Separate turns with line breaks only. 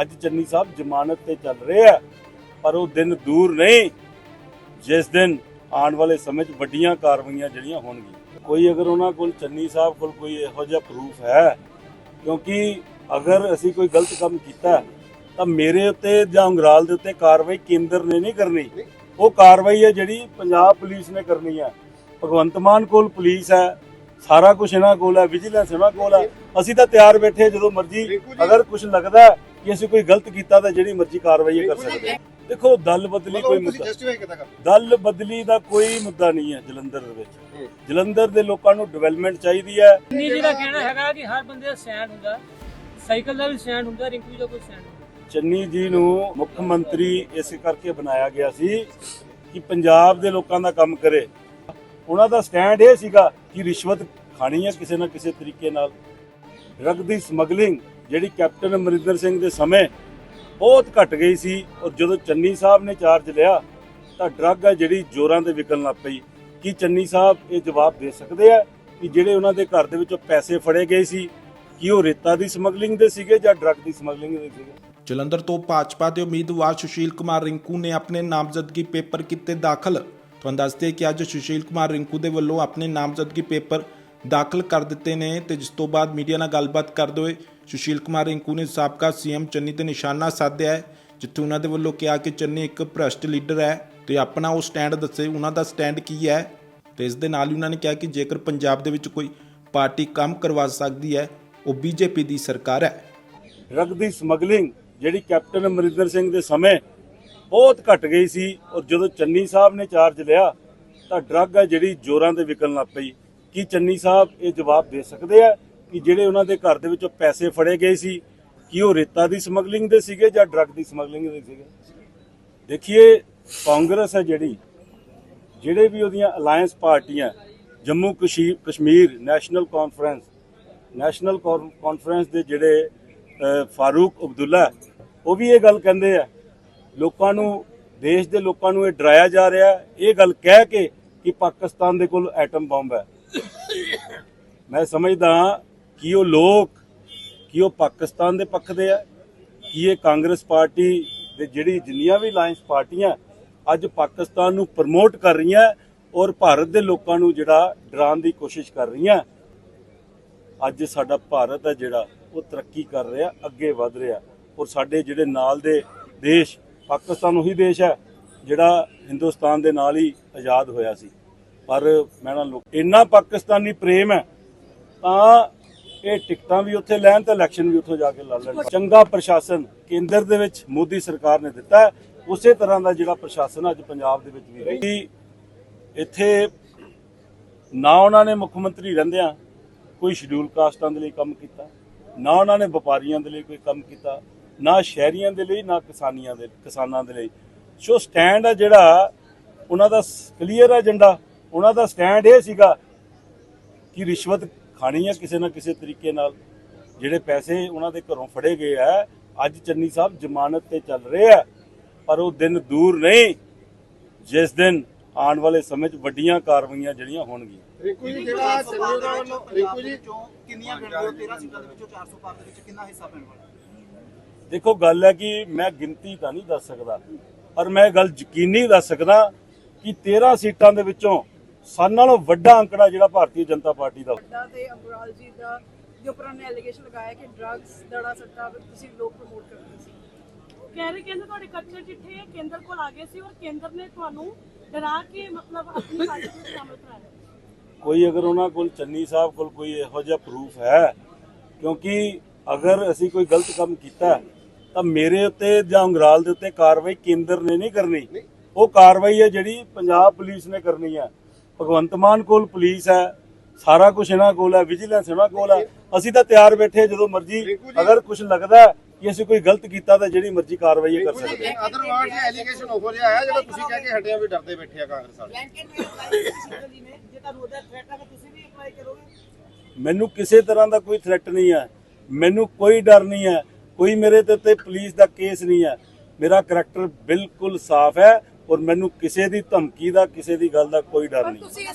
ਅੱਜ ਚੰਨੀ ਸਾਹਿਬ ਜ਼ਮਾਨਤ ਤੇ ਚੱਲ ਰਹੇ ਆ ਪਰ ਉਹ ਦਿਨ ਦੂਰ ਨਹੀਂ ਜਿਸ ਦਿਨ ਆਉਣ ਵਾਲੇ ਸਮੇਂ 'ਚ ਵੱਡੀਆਂ ਕਾਰਵਾਈਆਂ ਜਿਹੜੀਆਂ ਹੋਣਗੀਆਂ। ਕੋਈ ਅਗਰ ਉਹਨਾਂ ਕੋਲ ਚੰਨੀ ਸਾਹਿਬ ਕੋਲ ਕੋਈ ਇਹੋ ਜਿਹਾ ਪ੍ਰੂਫ ਹੈ ਕਿਉਂਕਿ ਅਗਰ ਅਸੀਂ ਕੋਈ ਗਲਤ ਕੰਮ ਕੀਤਾ ਤਾਂ ਮੇਰੇ ਉੱਤੇ ਜਾਂ ਉਂਗਰਾਲ ਦੇ ਉੱਤੇ ਕਾਰਵਾਈ ਕੇਂਦਰ ਨੇ ਨਹੀਂ ਕਰਨੀ। ਉਹ ਕਾਰਵਾਈ ਹੈ ਜਿਹੜੀ ਪੰਜਾਬ ਪੁਲਿਸ ਨੇ ਕਰਨੀ ਹੈ। ਭਗਵੰਤ ਮਾਨ ਕੋਲ ਪੁਲਿਸ ਹੈ ਸਾਰਾ ਕੁਝ ਇਹਨਾਂ ਕੋਲ ਹੈ ਵਿਜੀਲੈਂਸ ਇਹਨਾਂ ਕੋਲ ਹੈ। ਅਸੀਂ ਤਾਂ ਤਿਆਰ ਬੈਠੇ ਜਦੋਂ ਮਰਜ਼ੀ ਅਗਰ ਕੁਝ ਲੱਗਦਾ ਹੈ ਕਿ ਅਸੀਂ ਕੋਈ ਗਲਤ ਕੀਤਾ ਤਾਂ ਜਿਹੜੀ ਮਰਜ਼ੀ ਕਾਰਵਾਈ ਕਰ ਸਕਦੇ ਹਾਂ। ਦੇਖੋ ਦਲ ਬਦਲੀ ਕੋਈ ਮੁੱਦਾ ਦਲ ਬਦਲੀ ਦਾ ਕੋਈ ਮੁੱਦਾ ਨਹੀਂ ਹੈ ਜਲੰਧਰ ਦੇ ਵਿੱਚ। ਜਲੰਧਰ ਦੇ ਲੋਕਾਂ ਨੂੰ ਡਿਵੈਲਪਮੈਂਟ ਚਾਹੀਦੀ ਹੈ।
ਨੀ ਜੀ ਦਾ ਕਹਿਣਾ ਹੈਗਾ ਕਿ ਹਰ ਬੰਦੇ ਦਾ ਸਟੈਂਡ ਹੁੰਦਾ। ਸਾਈਕਲ ਦਾ ਵੀ ਸਟੈਂਡ ਹੁੰਦਾ ਰਿੰਕੂ ਜੀ ਦਾ ਕੋਈ ਸਟੈਂਡ ਹੁੰਦਾ
ਚੰਨੀ ਜੀ ਨੂੰ ਮੁੱਖ ਮੰਤਰੀ ਇਸ ਕਰਕੇ ਬਣਾਇਆ ਗਿਆ ਸੀ ਕਿ ਪੰਜਾਬ ਦੇ ਲੋਕਾਂ ਦਾ ਕੰਮ ਕਰੇ। ਉਹਨਾਂ ਦਾ ਸਟੈਂਡ ਇਹ ਸੀਗਾ ਕਿ ਰਿਸ਼ਵਤ ਖਾਣੀ ਹੈ ਕਿਸੇ ਨਾ ਕਿਸੇ ਤਰੀਕੇ ਨਾਲ। ਡਰੱਗ ਦੀ ਸਮਗਲਿੰਗ ਜਿਹੜੀ ਕੈਪਟਨ ਅਮਰਿੰਦਰ ਸਿੰਘ ਦੇ ਸਮੇਂ ਬਹੁਤ ਘਟ ਗਈ ਸੀ ਔਰ ਜਦੋਂ ਚੰਨੀ ਸਾਹਿਬ ਨੇ ਚਾਰਜ ਲਿਆ ਤਾਂ ਡਰੱਗ ਹੈ ਜਿਹੜੀ ਜ਼ੋਰਾਂ ਤੇ ਵਿਕਣ ਲੱਗ ਪਈ। ਕੀ ਚੰਨੀ ਸਾਹਿਬ ਇਹ ਜਵਾਬ ਦੇ ਸਕਦੇ ਆ ਕਿ ਜਿਹੜੇ ਉਹਨਾਂ ਦੇ ਘਰ ਦੇ ਵਿੱਚੋਂ ਪੈਸੇ ਫੜੇ ਗਏ ਸੀ, ਕਿ ਉਹ ਰੇਤਾ ਦੀ ਸਮਗਲਿੰਗ ਦੇ ਸੀਗੇ ਜਾਂ ਡਰੱਗ ਦੀ ਸਮਗਲਿੰਗ ਦੇ ਸੀਗੇ?
ਜਲੰਧਰ ਤੋਂ ਭਾਜਪਾ ਦੇ ਉਮੀਦਵਾਰ ਸੁਸ਼ੀਲ ਕੁਮਾਰ ਰਿੰਕੂ ਨੇ ਆਪਣੇ ਨਾਮਜ਼ਦਗੀ ਪੇਪਰ ਕੀਤੇ ਦਾਖਲ। ਤੁਹਾਨੂੰ ਦੱਸਦੇ ਕਿ ਅੱਜ ਸੁਸ਼ੀਲ ਕੁਮਾਰ ਰਿੰਕੂ ਦੇ ਵੱਲੋਂ ਆਪਣੇ ਨਾਮਜ਼ਦਗੀ ਪੇਪਰ ਦਾਖਲ ਕਰ ਦਿੱਤੇ ਨੇ ਤੇ ਜਿਸ ਤੋਂ ਬਾਅਦ ਮੀਡੀਆ ਨਾਲ ਗੱਲਬਾਤ ਕਰਦੇ ਹੋਏ ਸੁਸ਼ੀਲ ਕੁਮਾਰ ਰਿੰਕੂ ਨੇ ਸਾਬਕਾ ਸੀਐਮ ਚੰਨੀ ਤੇ ਨਿਸ਼ਾਨਾ ਸਾਧਿਆ ਹੈ, ਜਿੱਥੇ ਉਹਨਾਂ ਦੇ ਵੱਲੋਂ ਕਿਹਾ ਕਿ ਚੰਨੀ ਇੱਕ ਭ੍ਰਸ਼ਟ ਲੀਡਰ ਹੈ ਤੇ ਆਪਣਾ ਉਹ ਸਟੈਂਡ ਦੱਸੇ ਉਹਨਾਂ ਦਾ ਸਟੈਂਡ ਕੀ ਹੈ ਤੇ ਇਸ ਦੇ ਨਾਲ ਹੀ ਉਹਨਾਂ ਨੇ ਕਿਹਾ ਕਿ ਜੇਕਰ ਪੰਜਾਬ ਦੇ ਵਿੱਚ ਕੋਈ ਪਾਰਟੀ ਕੰਮ ਕਰਵਾ ਸਕਦੀ ਹੈ, ਉਹ ਬੀਜੇਪੀ ਦੀ ਸਰਕਾਰ ਹੈ।
ਡਰੱਗ ਦੀ ਸਮਗਲਿੰਗ ਜਿਹੜੀ ਕੈਪਟਨ ਅਮਰਿੰਦਰ ਸਿੰਘ ਦੇ ਸਮੇਂ ਬਹੁਤ ਘਟ ਗਈ ਸੀ ਔਰ ਜਦੋਂ ਚੰਨੀ ਸਾਹਿਬ ਨੇ ਚਾਰਜ ਲਿਆ, ਤਾਂ ਡਰੱਗ ਹੈ ਜਿਹੜੀ ਜ਼ੋਰਾਂ ਤੇ ਵਿਕਣ ਲੱਗ ਪਈ। ਕੀ ਚੰਨੀ ਸਾਹਿਬ ਇਹ ਜਵਾਬ ਦੇ ਸਕਦੇ ਆ ਕਿ ਜਿਹੜੇ ਉਹਨਾਂ ਦੇ ਘਰ ਦੇ ਵਿੱਚੋਂ ਪੈਸੇ ਫੜੇ ਗਏ ਸੀ, ਕਿ ਉਹ ਰੇਤਾ ਦੀ ਸਮਗਲਿੰਗ ਦੇ ਸੀਗੇ ਜਾਂ ਡਰੱਗ ਦੀ ਸਮਗਲਿੰਗ ਦੇ ਸੀਗੇ? ਦੇਖੀਏ, ਕਾਂਗਰਸ ਹੈ ਜਿਹੜੀ, ਜਿਹੜੇ ਵੀ ਉਹਦੀਆਂ ਅਲਾਈਅੰਸ ਪਾਰਟੀਆਂ, ਜੰਮੂ ਕਸ਼ੀ- ਕਸ਼ਮੀਰ ਨੈਸ਼ਨਲ ਕਾਨਫਰੰਸ, ਨੈਸ਼ਨਲ ਕਾਨ- ਕਾਨਫਰੰਸ ਦੇ ਜਿਹੜੇ ਫਾਰੂਕ ਅਬਦੁੱਲਾ, ਉਹ ਵੀ ਇਹ ਗੱਲ ਕਹਿੰਦੇ ਆ, ਲੋਕਾਂ ਨੂੰ, ਦੇਸ਼ ਦੇ ਲੋਕਾਂ ਨੂੰ ਇਹ ਡਰਾਇਆ ਜਾ ਰਿਹਾ, ਇਹ ਗੱਲ ਕਹਿ ਕੇ ਕਿ ਪਾਕਿਸਤਾਨ ਦੇ ਕੋਲ ਐਟਮ ਬੰਬ ਹੈ। ਮੈਂ ਸਮਝਦਾ ਹਾਂ ਕੀ ਉਹ ਲੋਕ, ਕੀ ਉਹ ਪਾਕਿਸਤਾਨ ਦੇ ਪੱਖ ਦੇ ਆ? ਕੀ ਇਹ ਕਾਂਗਰਸ ਪਾਰਟੀ ਦੇ ਜਿਹੜੀ ਜਿੰਨੀਆਂ ਵੀ ਅਲਾਈਅੰਸ ਪਾਰਟੀਆਂ ਅੱਜ ਪਾਕਿਸਤਾਨ ਨੂੰ ਪ੍ਰਮੋਟ ਕਰ ਰਹੀਆਂ ਔਰ ਭਾਰਤ ਦੇ ਲੋਕਾਂ ਨੂੰ ਜਿਹੜਾ ਡਰਾਉਣ ਦੀ ਕੋਸ਼ਿਸ਼ ਕਰ ਰਹੀਆਂ, ਅੱਜ ਸਾਡਾ ਭਾਰਤ ਹੈ ਜਿਹੜਾ ਉਹ ਤਰੱਕੀ ਕਰ ਰਿਹਾ, ਅੱਗੇ ਵਧ ਰਿਹਾ। ਔਰ ਸਾਡੇ ਜਿਹੜੇ ਨਾਲ ਦੇ ਦੇਸ਼, ਪਾਕਿਸਤਾਨ ਉਹੀ ਦੇਸ਼ ਹੈ ਜਿਹੜਾ ਹਿੰਦੁਸਤਾਨ ਦੇ ਨਾਲ ਹੀ ਆਜ਼ਾਦ ਹੋਇਆ ਸੀ। ਪਰ ਮੈਂ ਨਾ ਇੰਨਾ ਪਾਕਿਸਤਾਨੀ ਪ੍ਰੇਮ ਹੈ, ਤਾਂ ਇਹ ਟਿਕਟਾਂ ਵੀ ਉੱਥੇ ਲੈਣ ਤੇ ਇਲੈਕਸ਼ਨ ਵੀ ਉੱਥੋਂ ਜਾ ਕੇ ਲੜ ਲੈਣ। ਚੰਗਾ ਪ੍ਰਸ਼ਾਸਨ ਕੇਂਦਰ ਦੇ ਵਿੱਚ ਮੋਦੀ ਸਰਕਾਰ ਨੇ ਦਿੱਤਾ ਉਸੇ ਤਰ੍ਹਾਂ ਦਾ ਜਿਹੜਾ ਪ੍ਰਸ਼ਾਸਨ ਅੱਜ ਪੰਜਾਬ ਦੇ ਵਿੱਚ ਵੀ ਹੈ। ਇੱਥੇ ਨਾ ਉਹਨਾਂ ਨੇ ਮੁੱਖ ਮੰਤਰੀ ਰਹਿੰਦਿਆਂ ਕੋਈ ਸ਼ਡਿਊਲ ਕਾਸਟਾਂ ਦੇ ਲਈ ਕੰਮ ਕੀਤਾ, ਨਾ ਉਹਨਾਂ ਨੇ ਵਪਾਰੀਆਂ ਦੇ ਲਈ ਕੋਈ ਕੰਮ ਕੀਤਾ, ਨਾ ਸ਼ਹਿਰੀਆਂ ਦੇ ਲਈ, ਨਾ ਕਿਸਾਨੀਆਂ ਦੇ, ਕਿਸਾਨਾਂ ਦੇ ਲਈ। ਸੋ ਸਟੈਂਡ ਹੈ ਜਿਹੜਾ, ਉਹਨਾਂ ਦਾ ਕਲੀਅਰ ਏਜੰਡਾ, ਉਹਨਾਂ ਦਾ ਸਟੈਂਡ ਇਹ ਸੀਗਾ ਕਿ ਰਿਸ਼ਵਤ ਖਾਣੀ ਹੈ ਕਿਸੇ ਨਾ ਕਿਸੇ ਤਰੀਕੇ ਨਾਲ। ਜਿਹੜੇ ਪੈਸੇ ਉਹਨਾਂ ਦੇ ਘਰੋਂ ਫੜੇ ਗਏ ਆ ਅੱਜ ਚੰਨੀ ਸਾਹਿਬ ਜ਼ਮਾਨਤ ਤੇ ਚੱਲ ਰਹੇ ਆ ਪਰ ਉਹ ਦਿਨ ਦੂਰ ਨਹੀਂ ਜਿਸ ਦਿਨ ਆਉਣ ਵਾਲੇ ਸਮੇਂ 'ਚ ਵੱਡੀਆਂ ਕਾਰਵਾਈਆਂ ਜਿਹੜੀਆਂ ਹੋਣਗੀਆਂ।
ਰਿੰਕੂ ਜੀ ਜਿਹੜਾ ਚੰਨੀ ਦਾ ਵੱਲੋਂ ਰਿੰਕੂ ਜੀ
ਵਿੱਚੋਂ ਕਿੰਨੀਆਂ ਗਿਣਦੇ ਹੋ 13 ਸੀਟਾਂ ਦੇ ਵਿੱਚੋਂ 400 ਪਾਰ ਦੇ ਵਿੱਚ ਕਿੰਨਾ ਹਿੱਸਾ ਪੈਣ ਵਾਲਾ?
ਦੇਖੋ ਗੱਲ ਹੈ ਕਿ ਮੈਂ ਗਿਣਤੀ ਤਾਂ ਨਹੀਂ ਦੱਸ ਸਕਦਾ ਪਰ ਮੈਂ ਇਹ ਗੱਲ ਯਕੀਨੀ ਦੱਸ ਸਕਦਾ ਕਿ 13 ਸੀਟਾਂ ਦੇ ਵਿੱਚੋਂ ਸਾਰਿਆਂ ਨਾਲੋਂ ਵੱਡਾ ਅੰਕੜਾ ਜਿਹੜਾ ਭਾਰਤੀ ਜਨਤਾ ਪਾਰਟੀ ਦਾ।
ਵੱਡਾ ਤੇ ਅੰਬਰਾਲ ਜੀ ਦਾ ਦੇ ਉੱਪਰ ਉਹਨੇ ਐਲੀਗੇਸ਼ਨ ਲਗਾਇਆ ਕਿ ਡਰੱਗਸ ਦੜਾ ਸੱਟਾ ਤੁਸੀਂ ਲੋਕ ਪ੍ਰਮੋਟ ਕਰਦੇ ਸੀ।
ਕਹਿ ਰਹੇ ਕਹਿੰਦੇ ਤੁਹਾਡੇ ਕੱਚੇ ਚਿੱਠੇ ਕੇਂਦਰ ਕੋਲ ਆ ਗਏ ਸੀ ਔਰ ਕੇਂਦਰ ਨੇ ਤੁਹਾਨੂੰ ਡਰਾ ਕੇ ਮਤਲਬ ਆਪਣੀ ਪਾਰਟੀ ਨੂੰ ਸ਼ਾਮਲ ਕਰਾਇਆ।
ਕੋਈ ਅਗਰ ਉਹਨਾਂ ਕੋਲ ਚੰਨੀ ਸਾਹਿਬ ਕੋਲ ਕੋਈ ਇਹੋ ਜਿਹਾ ਪ੍ਰੂਫ ਹੈ ਕਿਉਂਕਿ ਅਗਰ ਅਸੀਂ ਕੋਈ ਗਲਤ ਕੰਮ ਕੀਤਾ ਤਾਂ ਮੇਰੇ ਉੱਤੇ ਜਾਂ ਉਂਗਰਾਲ ਦੇ ਉੱਤੇ ਕਾਰਵਾਈ ਕੇਂਦਰ ਨੇ ਨਹੀਂ ਕਰਨੀ। ਉਹ ਕਾਰਵਾਈ ਹੈ ਜਿਹੜੀ ਪੰਜਾਬ ਪੁਲਿਸ ਨੇ ਕਰਨੀ ਹੈ। ਭਗਵੰਤ ਮਾਨ ਕੋਲ ਪੁਲਿਸ ਹੈ ਸਾਰਾ ਕੁਝ ਇਹਨਾਂ ਕੋਲ ਹੈ ਵਿਜੀਲੈਂਸ ਇਹਨਾਂ ਕੋਲ ਹੈ। ਅਸੀਂ ਤਾਂ ਤਿਆਰ ਬੈਠੇ ਹਾਂ ਜਦੋਂ ਮਰਜ਼ੀ ਅਗਰ ਕੁਝ ਲੱਗਦਾ ਹੈ ਕਿ ਅਸੀਂ ਕੋਈ ਗਲਤ ਕੀਤਾ ਤਾਂ ਜਿਹੜੀ ਮਰਜ਼ੀ ਕਾਰਵਾਈ ਕਰ ਸਕਦੇ ਹਾਂ।
ਅਦਰਵਾਈਜ਼ ਐਲੀਗੇਸ਼ਨ ਉਹੋ ਜਿਹਾ ਆਇਆ ਜਿਹੜਾ ਤੁਸੀਂ ਕਹਿ ਕੇ ਹਟੇ ਆ ਵੀ ਡਰਦੇ ਬੈਠੇ ਆ ਕਾਂਗਰਸ ਵਾਲੇ।
ਹੈ
ਮੈਨੂੰ ਕਿਸੇ ਤਰ੍ਹਾਂ ਦਾ ਕੋਈ ਥ੍ਰੈਟ ਨਹੀਂ ਹੈ। ਮੈਨੂੰ ਕੋਈ ਡਰ ਨਹੀਂ ਹੈ। ਕੋਈ ਮੇਰੇ ਤੇ ਉੱਤੇ ਪੁਲਿਸ ਦਾ ਕੇਸ ਨਹੀਂ ਹੈ। ਮੇਰਾ ਕਰੈਕਟਰ ਬਿਲਕੁਲ ਸਾਫ਼ ਹੈ। ਔਰ ਮੈਨੂੰ ਕਿਸੇ ਦੀ ਧਮਕੀ ਦਾ ਕਿਸੇ ਦੀ ਗੱਲ ਦਾ ਕੋਈ ਡਰ ਨਹੀਂ।